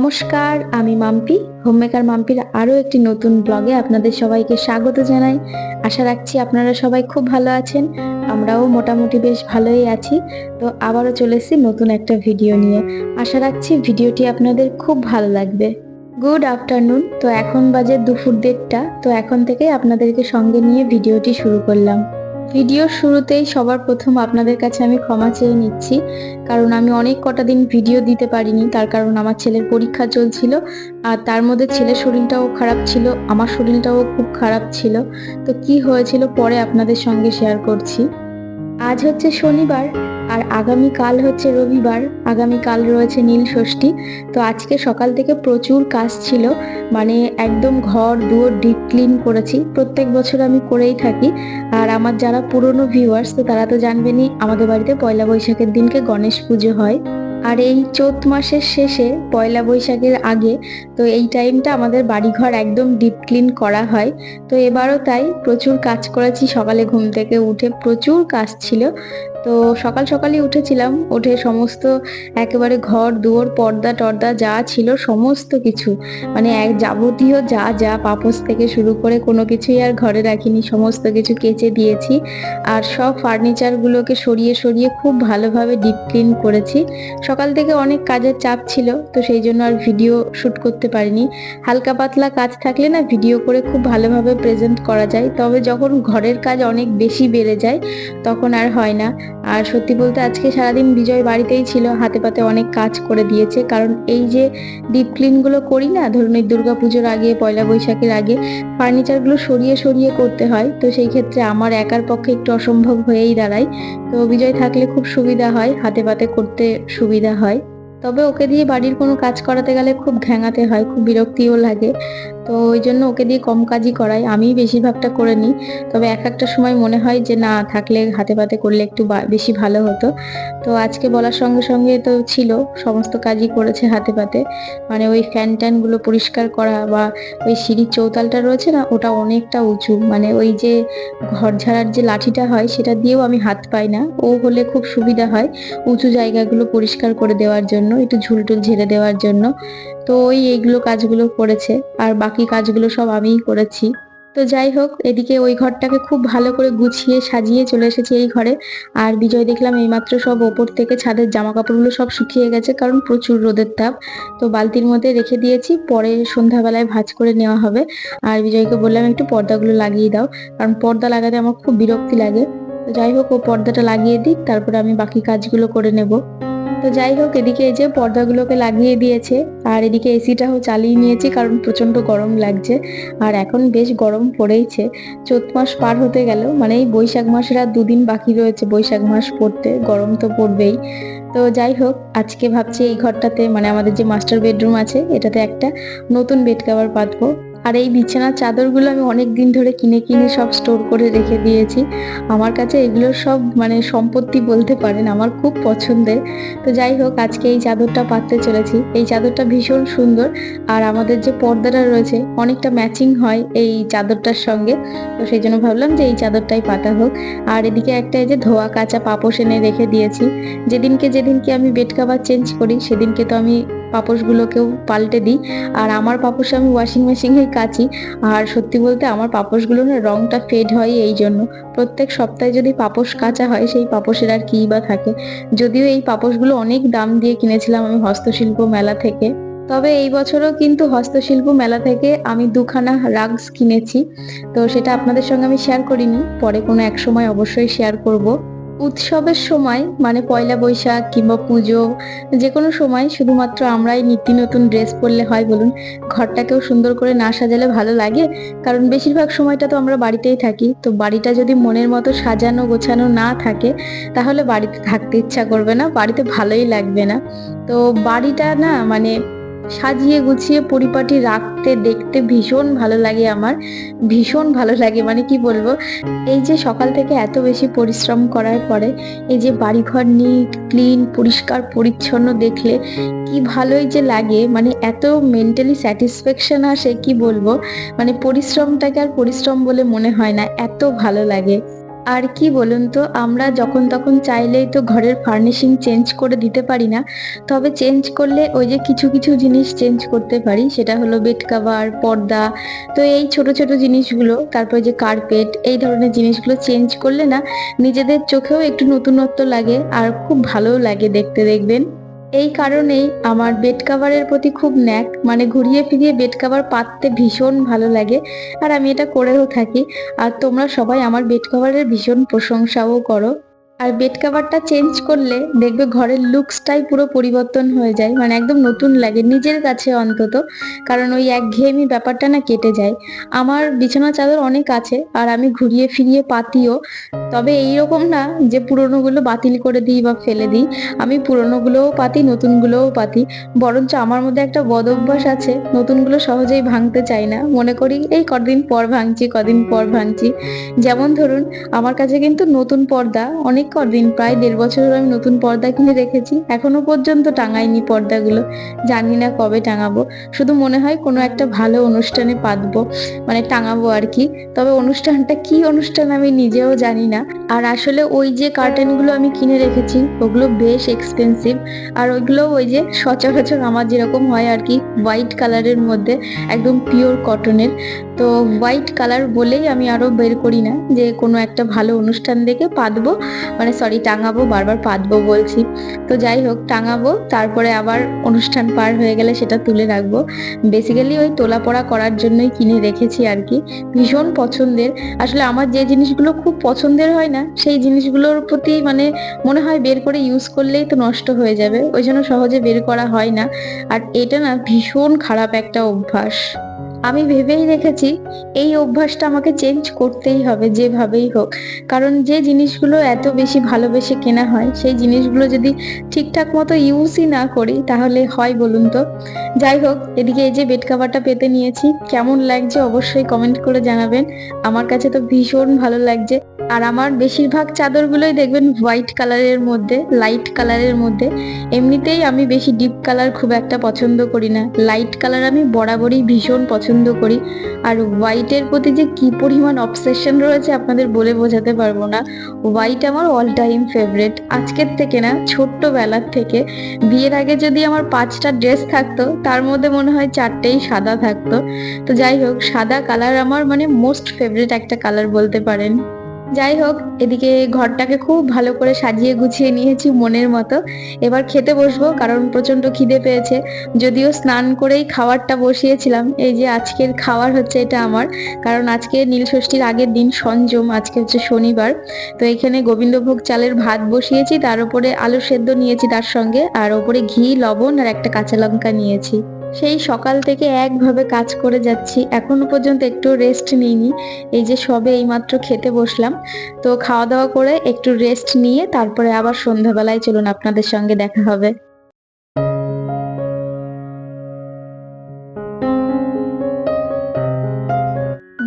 নমস্কার, আমি মাম্পি। হোমমেকার মাম্পির আরও একটি নতুন ব্লগে আপনাদের সবাইকে স্বাগত জানাই। আশা রাখছি আপনারা সবাই খুব ভালো আছেন। আমরাও মোটামুটি বেশ ভালোই আছি। তো আবারও চলে এসেছি নতুন একটা ভিডিও নিয়ে। আশা রাখছি ভিডিওটি আপনাদের খুব ভালো লাগবে। Good afternoon. তো এখন বাজে দুপুর দেড়টা। তো এখন থেকে আপনাদেরকে সঙ্গে নিয়ে ভিডিওটি শুরু করলাম। ভিডিওর শুরুতেই সবার প্রথম আপনাদের কাছে আমি ক্ষমা চেয়ে নিচ্ছি, কারণ আমি অনেক কটা দিন ভিডিও দিতে পারিনি, তার কারণ আমার ছেলের পরীক্ষা চলছিল, আর তার মধ্যে ছেলের শরীরটাও খারাপ ছিল, আমার শরীরটাও খুব খারাপ ছিল। তো কি হয়েছিল পরে আপনাদের সঙ্গে শেয়ার করছি। আজ হচ্ছে শনিবার আর আগামী কাল হচ্ছে রবিবার আগামী কাল রয়েছে নীল ষষ্ঠী। তো আজকে সকাল থেকে প্রচুর কাজ ছিল মানে একদম ঘর, দুয়ার ডিপ ক্লিন করেছি। প্রত্যেক বছর আমি করেই থাকি। আর আমার যারা পুরনো ভিউয়ার্স তো তারা তো জানবেনই, আমাদের বাড়িতে পয়লা বৈশাখের দিনকে গণেশ পুজো হয়। আর এই চৈত মাসের শেষে পয়লা বৈশাখের আগে, তো এই টাইমটা আমাদের বাড়িঘর একদম ডিপ ক্লিন করা হয়। তো এবারও তাই প্রচুর কাজ করেছি, সকালে ঘুম থেকে উঠে প্রচুর কাজ ছিল। তো সকাল সকালই উঠেছিলাম। উঠে সমস্ত একেবারে ঘর, দুয়ার, পর্দা, টর্দা যা ছিল সমস্ত কিছু মানে এক যাবতীয় যা যা পাপোস থেকে শুরু করে কোনো কিছুই আর ঘরে রাখিনি, সমস্ত কিছু কেচে দিয়েছি। আর সব ফার্নিচারগুলোকে সরিয়ে সরিয়ে খুব ভালোভাবে ডিপ ক্লিন করেছি। সকাল থেকে অনেক কাজের চাপ ছিল, তো সেই জন্য আর ভিডিও শ্যুট করতে পারিনি। হালকা পাতলা কাজ থাকলে না ভিডিও করে খুব ভালোভাবে প্রেজেন্ট করা যায়। তবে যখন ঘরের কাজ অনেক বেশি বেড়ে যায়, তখন আর হয় না। আর সত্যি বলতে আজকে সারাদিন বিজয় বাড়িতেই ছিল, হাতে পাতে অনেক কাজ করে দিয়েছে। কারণ এই যে ডিপ ক্লিনগুলো করি না, ধরুন এই পুজোর আগে, পয়লা বৈশাখের আগে ফার্নিচারগুলো সরিয়ে সরিয়ে করতে হয়। তো সেই ক্ষেত্রে আমার একার পক্ষে একটু অসম্ভব হয়েই দাঁড়ায়। তো বিজয় থাকলে খুব সুবিধা হয়, হাতে পাতে করতে সুবিধা হয়। তবে ওকে দিয়ে বাড়ির কোনো কাজ করাতে গেলে খুব ঘ্যাঙাতে হয়, খুব বিরক্তিও লাগে। তো ওই জন্য ওকে দিয়ে কম কাজই করাই আমি বেশিরভাগটা করে নিই। তবে এক একটা সময় মনে হয় যে, না, থাকলে হাতে পাতে করলে একটু বেশি ভালো হতো। তো আজকে বলার সঙ্গে সঙ্গে তো ছিল, সমস্ত কাজই করেছে হাতে পাতে। মানে ওই ফ্যান ট্যানগুলো পরিষ্কার করা বা ওই সিঁড়ির চৌতালটা রয়েছে না, ওটা অনেকটা উঁচু। মানে ওই যে ঘর ঝাড়ার যে লাঠিটা হয়, সেটা দিয়েও আমি হাত পাই না। ও হলে খুব সুবিধা হয়, উঁচু জায়গাগুলো পরিষ্কার করে দেওয়ার জন্য। একটু ঝুলটুল ঝেড়ে দেওয়ার জন্য। তো ওই এইগুলো কাজগুলো করেছে, আর বাকি কাজগুলো সব আমিই করেছি। তো যাই হোক, এদিকে ওই ঘরটাকে খুব ভালো করে গুছিয়ে সাজিয়ে চলে এসেছি এই ঘরে। আর বিজয় দেখলাম এইমাত্র সব ওপর থেকে ছাদের জামা কাপড়গুলো সব শুকিয়ে গেছে, কারণ প্রচুর রোদের তাপ। তো বালতির মধ্যে রেখে দিয়েছি, পরে সন্ধ্যাবেলায় ভাজ করে নেওয়া হবে। আর বিজয়কে বললাম, একটু পর্দাগুলো লাগিয়ে দাও, কারণ পর্দা লাগাতে আমার খুব বিরক্তি লাগে। তো যাই হোক, ও পর্দাটা লাগিয়ে দিক, তারপরে আমি বাকি কাজগুলো করে নেব। তো যাই হোক, এদিকে এই যে পর্দাগুলোকে লাগিয়ে দিয়েছে, আর এদিকে এসিটাও চালিয়ে নিয়েছি কারণ প্রচণ্ড গরম লাগছে। আর এখন বেশ গরম পড়েইছে। চৈত মাস পার হতে গেল মানে এই বৈশাখ মাসের আর দুদিন বাকি রয়েছে বৈশাখ মাস পড়তে, গরম তো পড়বেই। তো যাই হোক, আজকে ভাবছি এই ঘরটাতে মানে আমাদের যে মাস্টার বেডরুম আছে, এটাতে একটা নতুন বেড কাভার পাতবো আর এই বিছানার চাদরগুলো আমি অনেক দিন ধরে কিনে কিনে সব স্টোর করে রেখে দিয়েছি। আমার কাছে এগুলো সব মানে সম্পত্তি বলতে পারেন, আমার খুব পছন্দের। তো যাই হোক, আজকে এই চাদরটা পাততে চলেছি। এই চাদরটা ভীষণ সুন্দর আর আমাদের যে পর্দাটা রয়েছে, অনেকটা ম্যাচিং হয় এই চাদরটার সঙ্গে। তো সেই জন্য ভাবলাম যে এই চাদরটাই পাতা হোক। আর এদিকে একটা এই যে ধোয়া কাঁচা পাপোশ এনে রেখে দিয়েছি। যেদিনকে যেদিনকে আমি বেড কাভার চেঞ্জ করি, সেদিনকে তো আমি পাপোশগুলোকেও পাল্টে দিই। আর আমার পাপোশ আমি ওয়াশিং মেশিনেই কাচি। আর সত্যি বলতে আমার পাপোশগুলো না রংটা ফেড হয় এই জন্য। প্রত্যেক সপ্তাহে যদি পাপোশ কাচা হয়, সেই পাপোশের আর কী বা থাকে। যদিও এই পাপোশগুলো অনেক দাম দিয়ে কিনেছিলাম আমি হস্তশিল্প মেলা থেকে। তবে এই বছরও কিন্তু হস্তশিল্প মেলা থেকে আমি দুখানা রাগস কিনেছি। তো সেটা আপনাদের সঙ্গে আমি শেয়ার করিনি। পরে কোনো এক সময় অবশ্যই শেয়ার করব। উৎসবের সময় মানে পয়লা বৈশাখ কিংবা পুজো যে কোনো সময় শুধুমাত্র আমরাই নিত্য নতুন ড্রেস পরলে হয় বলুন, ঘরটাকেও সুন্দর করে না সাজালে ভালো লাগে। কারণ বেশিরভাগ সময়টা তো আমরা বাড়িতেই থাকি। তো বাড়িটা যদি মনের মতো সাজানো গোছানো না থাকে, তাহলে বাড়িতে থাকতে ইচ্ছা করবে না, বাড়িতে ভালোই লাগবে না। তো বাড়িটা না মানে সাজিয়ে গুছিয়ে পরিপাটি রাখতে, দেখতে ভীষণ ভালো লাগে আমার। ভীষণ ভালো লাগে মানে কি বলব? এই যে সকাল থেকে এত বেশি পরিশ্রম করার পরে, এই যে বাড়িঘর নিট, ক্লিন, পরিষ্কার, পরিচ্ছন্ন দেখলে কি ভালোই যে লাগে মানে এত মেন্টালি স্যাটিসফ্যাকশন আসে, কি বলব? মানে পরিশ্রমটাকে আর পরিশ্রম বলে মনে হয় না, এত ভালো লাগে। আর কি বলুন তো, আমরা যখন তখন চাইলেই তো ঘরের ফার্নিশিং চেঞ্জ করে দিতে পারি না। তবে চেঞ্জ করলে ওই যে কিছু কিছু জিনিস চেঞ্জ করতে পারি, সেটা হলো বেড কাভার পর্দা, তো এই ছোট ছোট জিনিসগুলো, তারপর যে কার্পেট এই ধরনের জিনিসগুলো চেঞ্জ করলে না, নিজেদের চোখেও একটু নতুনত্ব লাগে আর খুব ভালোও লাগে দেখতে, দেখবেন। এই কারণেই আমার বেড কাভারের প্রতি খুব ন্যাক মানে ঘুরিয়ে ফিরিয়ে বেড কাভার পাততে ভীষণ ভালো লাগে। আর আমি এটা করেও থাকি। আর তোমরা সবাই আমার বেড কাভারের ভীষণ প্রশংসাও করো। আর বেড কাভারটা চেঞ্জ করলে দেখবে ঘরের লুকসটাই পুরো পরিবর্তন হয়ে যায়। মানে একদম নতুন লাগে, নিজের কাছে অন্তত। কারণ ওই একঘেয়েমি ব্যাপারটা না কেটে যায়। আমার বিছানা চাদর অনেক আছে, আর আমি ঘুরিয়ে ফিরিয়ে পাতিও। তবে এই রকম না যে পুরনোগুলো বাতিল করে দিই বা ফেলে দিই। আমি পুরনোগুলোও পাতি, নতুনগুলোও পাতি। বরঞ্চ আমার মধ্যে একটা বদ অভ্যাস আছে, নতুনগুলো সহজেই ভাঙতে চাই না। মনে করি, এই কদিন পর ভাঙছি, কদিন পর ভাঙছি। যেমন ধরুন, আমার কাছে কিন্তু নতুন পর্দা অনেক কদিন, প্রায় দেড় বছর আমি নতুন পর্দা কিনে রেখেছি। এখনও পর্যন্ত টাঙাইনি পর্দাগুলো। জানি না কবে টাঙাবো। শুধু মনে হয় কোনো একটা ভালো অনুষ্ঠানে পাতবো মানে টাঙাবো আর কি। তবে অনুষ্ঠানটা কি অনুষ্ঠান আমি নিজেও জানি না। আর আসলে ওই যে কার্টেনগুলো আমি কিনে রেখেছি, ওগুলো বেশ এক্সপেন্সিভ আর ওইগুলো ওই যে সচরাচর আমার যেরকম হয় আর কি হোয়াইট কালারের মধ্যে, একদম পিওর কটনের তো হোয়াইট কালার বলেই আমি আরও বের করি না যে কোনো একটা ভালো অনুষ্ঠান দেখে পাতবো। মানে সরি টাঙাবো, বারবার পাতবো বলছি। তো যাই হোক, টাঙাবো, তারপরে আবার অনুষ্ঠান পার হয়ে গেলে সেটা তুলে রাখব। বেসিক্যালি ওই তোলা পড়া করার জন্যই কিনে রেখেছি আর কি। ভীষণ পছন্দের। আসলে আমার যে জিনিসগুলো খুব পছন্দের হয় না, সেই জিনিসগুলোর প্রতি মানে মনে হয় বের করে ইউজ করলেই তো নষ্ট হয়ে যাবে। ওই জন্য সহজে বের করা হয় না। আর এটা না ভীষণ খারাপ একটা অভ্যাস। আমি ভেবেই রেখেছি এই অভ্যাসটা আমাকে চেঞ্জ করতেই হবে যেভাবেই হোক। কারণ যে জিনিসগুলো এত বেশি ভালোবেসে কেনা হয়, সেই জিনিসগুলো যদি ঠিকঠাক মতো ইউজই না করি, তাহলে হয় বলুন তো? যাই হোক, এদিকে এই যে বেড কাভারটা পেতে নিয়েছি, কেমন লাগছে অবশ্যই কমেন্ট করে জানাবেন। আমার কাছে তো ভীষণ ভালো লাগছে। আর আমার বেশিরভাগ চাদরগুলোই দেখবেন হোয়াইট কালারের মধ্যে লাইট কালারের মধ্যে। এমনিতেই আমি বেশি ডিপ কালার খুব একটা পছন্দ করি না। লাইট কালার আমি বরাবরই ভীষণ পছন্দ করি। আর হোয়াইটের প্রতি যে কি পরিমাণ অবসেশন রয়েছে আপনাদের বলে বোঝাতে পারব না। হোয়াইট আমার অল টাইম ফেভারেট আজকের থেকে না, ছোট্টবেলার থেকে বিয়ের আগে যদি আমার পাঁচটা ড্রেস থাকতো, তার মধ্যে মনে হয় চারটেই সাদা থাকতো। তো যাই হোক, সাদা কালার আমার মানে মোস্ট ফেভারিট একটা কালার বলতে পারেন। যাই হোক, এদিকে ঘরটাকে খুব ভালো করে সাজিয়ে গুছিয়ে নিয়েছি মনের মতো। এবার খেতে বসবো, কারণ প্রচণ্ড খিদে পেয়েছে। যদিও স্নান করেই খাবারটা বসিয়েছিলাম, এই যে আজকের খাবার হচ্ছে এটা আমার, কারণ আজকে নীল ষষ্ঠীর আগের দিন সঞ্জম, আজকে হচ্ছে শনিবার। তো এখানে গোবিন্দভোগ চালের ভাত বসিয়েছি, তার উপরে আলু সেদ্ধ নিয়েছি তার সঙ্গে, আর ওপরে ঘি, লবণ আর একটা কাঁচা লঙ্কা নিয়েছি। সেই সকাল থেকে একভাবে কাজ করে যাচ্ছি। এখনও পর্যন্ত একটু রেস্ট নিইনি। এই যে সবে এইমাত্র খেতে বসলাম। তো খাওয়া দাওয়া করে একটু রেস্ট নিয়ে তারপরে আবার সন্ধ্যাবেলায় চলুন আপনাদের সঙ্গে দেখা হবে।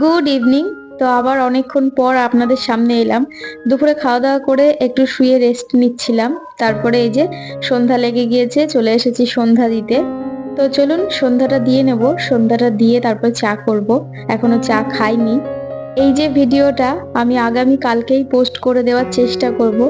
গুড ইভিনিং তো আবার অনেকক্ষণ পর আপনাদের সামনে এলাম। দুপুরে খাওয়া দাওয়া করে একটু শুয়ে রেস্ট নিচ্ছিলাম। তারপরে এই যে সন্ধ্যা লেগে গিয়েছে, চলে এসেছি সন্ধ্যা দিতে। তো চলুন সন্ধ্যাটা দিয়ে নেব। সন্ধ্যাটা দিয়ে তারপর চা করব। এখনও চা খাইনি। এই যে ভিডিওটা আমি আগামী কালকেই পোস্ট করে দেওয়ার চেষ্টা করব।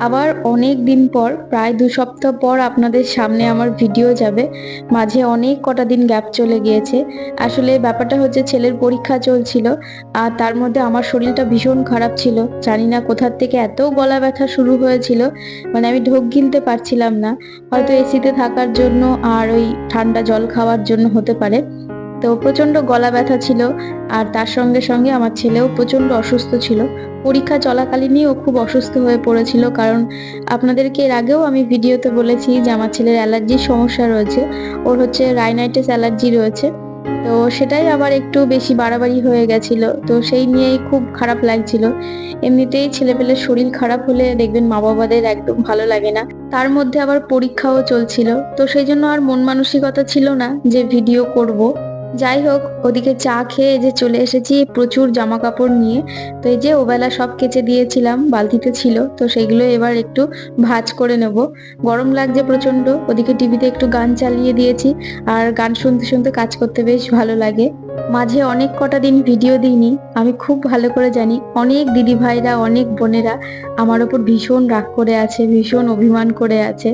আবার অনেক দিন পর, প্রায় দু সপ্তাহ পর আপনাদের সামনে আমার ভিডিও যাবে। মাঝে অনেক কটা দিন গ্যাপ চলে গিয়েছে। আসলে ব্যাপারটা হচ্ছে ছেলের পরীক্ষা চলছিল, আর তার মধ্যে আমার শরীরটা ভীষণ খারাপ ছিল। জানি না কোথার থেকে এত গলা ব্যথা শুরু হয়েছিল মানে আমি ঢোক গিলতে পারছিলাম না। হয়তো এসিতে থাকার জন্য আর ওই ঠান্ডা জল খাওয়ার জন্য হতে পারে। তো প্রচণ্ড গলা ব্যথা ছিল আর তার সঙ্গে সঙ্গে আমার ছেলেও প্রচণ্ড অসুস্থ ছিল। পরীক্ষা চলাকালীনই ও খুব অসুস্থ হয়ে পড়েছিল কারণ আপনাদেরকে এর আগেও আমি ভিডিওতে বলেছি যে আমার ছেলের অ্যালার্জির সমস্যা রয়েছে। ওর হচ্ছে রাইনাইটিস অ্যালার্জি রয়েছে। তো সেটাই আবার একটু বেশি বাড়াবাড়ি হয়ে গেছিল। তো সেই নিয়েই খুব খারাপ লাগছিল। এমনিতেই ছেলেপেলের শরীর খারাপ হলে দেখবেন মা বাবাদের একদম ভালো লাগে না। তার মধ্যে আবার পরীক্ষাও চলছিল। তো সেই জন্য আর মন মানসিকতা ছিল না যে ভিডিও করব। যাই হোক ওদিকে চা খেয়ে যে চলে এসেছি প্রচুর জামা কাপড় নিয়ে। তো এই যে ওবেলা সব কেচে দিয়েছিলাম, বালতিতে ছিল, তো সেগুলো এবার একটু ভাজ করে নেব। গরম লাগছে প্রচণ্ড ওদিকে টিভিতে একটু গান চালিয়ে দিয়েছি, আর গান শুনতে শুনতে কাজ করতে বেশ ভালো লাগে। মাঝে অনেক কটা দিন ভিডিও দিইনি, আমি খুব ভালো করে জানি। অনেক দিদি ভাইরা, অনেক বোনেরা আমার ওপর ভীষণ রাগ করে আছে, ভীষণ অভিমান করে আছে।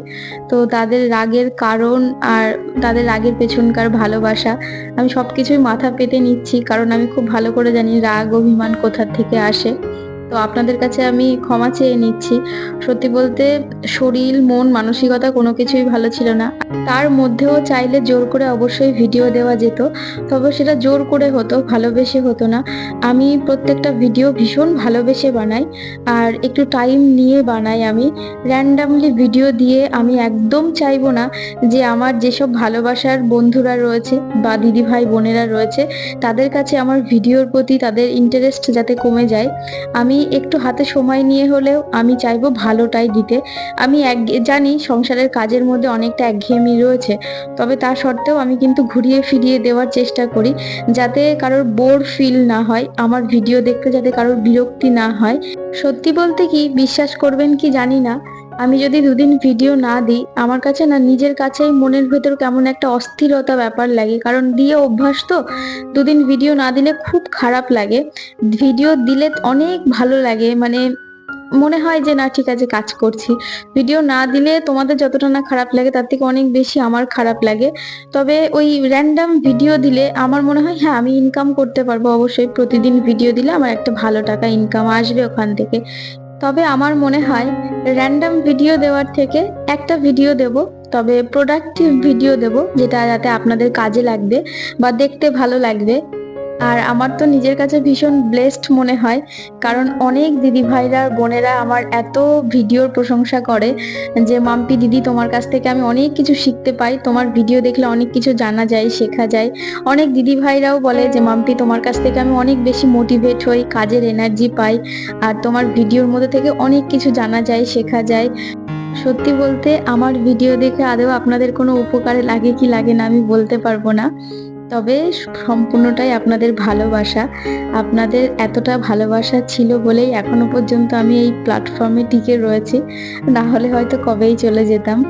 তো তাদের রাগের কারণ আর তাদের রাগের পেছনকার ভালোবাসা আমি সব কিছুই মাথা পেতে নিচ্ছি, কারণ আমি খুব ভালো করে জানি রাগ, অভিমান কোথার থেকে আসে। তো আপনাদের কাছে আমি ক্ষমা চেয়ে নিচ্ছি। সত্যি বলতে, শরীর, মন, মানসিকতা কোনো কিছুই ভালো ছিল না। তার মধ্যেও চাইলে জোর করে অবশ্যই ভিডিও দেওয়া যেত, তবে সেটা জোর করে হতো, ভালোবেসে হতো না। আমি প্রত্যেকটা ভিডিও ভীষণ ভালোবেসে বানাই, আর একটু টাইম নিয়ে বানাই আমি। র্যান্ডামলি ভিডিও দিয়ে আমি একদম চাইব না যে আমার যেসব ভালোবাসার বন্ধুরা রয়েছে বা দিদি ভাই বোনেরা রয়েছে, তাদের কাছে আমার ভিডিওর প্রতি তাদের ইন্টারেস্ট যাতে কমে যায়। আমি একটু হাতে সময় নিয়ে হলেও আমি চাইব ভালোটাই দিতে। আমি এক, জানি সংসারের কাজের মধ্যে অনেকটা একঘেয়েমি রয়েছে, তবে তা সত্ত্বেও আমি কিন্তু ঘুরিয়ে ফিরিয়ে দেওয়ার চেষ্টা করি, যাতে কারোর বোর ফিল না হয়, আমার ভিডিও দেখতে যাতে কারোর বিরক্তি না হয়। সত্যি বলতে কি, বিশ্বাস করবেন কি জানি না। আমি যদি দুদিন ভিডিও না দিই, আমার কাছে না নিজের কাছেই মনের ভেতর কেমন একটা অস্থিরতা ব্যাপার লাগে। কারণ দিয়ে অভ্যাস তো, দুদিন ভিডিও না দিলে খুব খারাপ লাগে। ভিডিও দিলে অনেক ভালো লাগে মানে মনে হয় যে না, ঠিক আছে, কাজ করছি। ভিডিও না দিলে তোমাদের যতটা না খারাপ লাগে, তার থেকে অনেক বেশি আমার খারাপ লাগে। তবে ওই র্যান্ডাম ভিডিও দিলে আমার মনে হয় হ্যাঁ আমি ইনকাম করতে পারব। অবশ্যই প্রতিদিন ভিডিও দিলে আমার একটা ভালো টাকা ইনকাম আসবে ওখান থেকে। তবে আমার মনে হয় র্যান্ডাম ভিডিও দেওয়ার থেকে একটা ভিডিও দেব, তবে প্রোডাক্টিভ ভিডিও দেব, যেটা যাতে আপনাদের কাজে লাগবে বা দেখতে ভালো লাগবে। আর আমার তো নিজের কাছে ভীষণ ব্লেসড মনে হয়, কারণ অনেক দিদি ভাইরা বোনেরা আমার এত ভিডিওর প্রশংসা করে যে, মাম্পি দিদি, তোমার কাছ থেকে আমি অনেক কিছু শিখতে পাই। তোমার ভিডিও দেখলে অনেক কিছু জানা যায়, শেখা যায়। অনেক দিদি ভাইরাও বলে যে, মাম্পি, তোমার কাছ থেকে আমি অনেক বেশি মোটিভেট হই, কাজের এনার্জি পাই আর তোমার ভিডিওর মধ্যে থেকে অনেক কিছু জানা যায়, শেখা যায়। সত্যি বলতে, আমার ভিডিও দেখে আদৌ আপনাদের কোনো উপকারে লাগে কি লাগে না আমি বলতে পারব না। তবে সম্পূর্ণটাই আপনাদের ভালোবাসা। আপনাদের এতটা ভালোবাসা ছিল বলেই এখনও পর্যন্ত আমি এই প্ল্যাটফর্মে টিকে রয়েছি। না হলে হয়তো কবেই চলে যেতাম।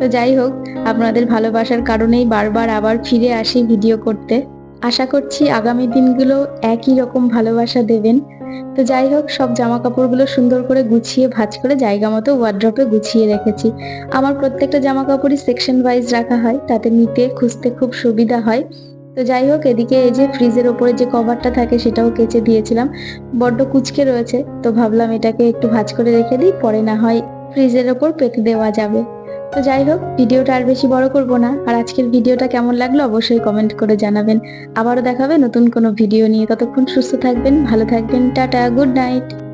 তো যাই হোক, আপনাদের ভালোবাসার কারণেই বারবার আবার ফিরে আসি ভিডিও করতে। আশা করছি আগামী দিনগুলো একই রকম ভালোবাসা দেবেন। তো যাই হোক, সব জামা কাপড়গুলো সুন্দর করে গুছিয়ে, ভাজ করে জায়গা মতো ওয়ার্ড্রপে গুছিয়ে রেখেছি। আমার প্রত্যেকটা জামা কাপড়ই সেকশন ওয়াইজ রাখা হয়, তাতে নিতে খুঁজতে খুব সুবিধা হয়। তো যাই হোক, এদিকে এই যে ফ্রিজের ওপরে যে কভারটা থাকে সেটাও কেচে দিয়েছিলাম। বড্ড কুচকে রয়েছে, তো ভাবলাম এটাকে একটু ভাঁজ করে রেখে দিই, পরে না হয় ফ্রিজের ওপর পেতে দেওয়া যাবে। তো যাই হোক, ভিডিওটা আর বেশি বড় করব না, আর আজকের ভিডিওটা কেমন লাগল অবশ্যই কমেন্ট করে জানাবেন। আবারও দেখাবে নতুন কোনো ভিডিও নিয়ে, ততক্ষণ সুস্থ থাকবেন, ভালো থাকবেন, টাটা গুড নাইট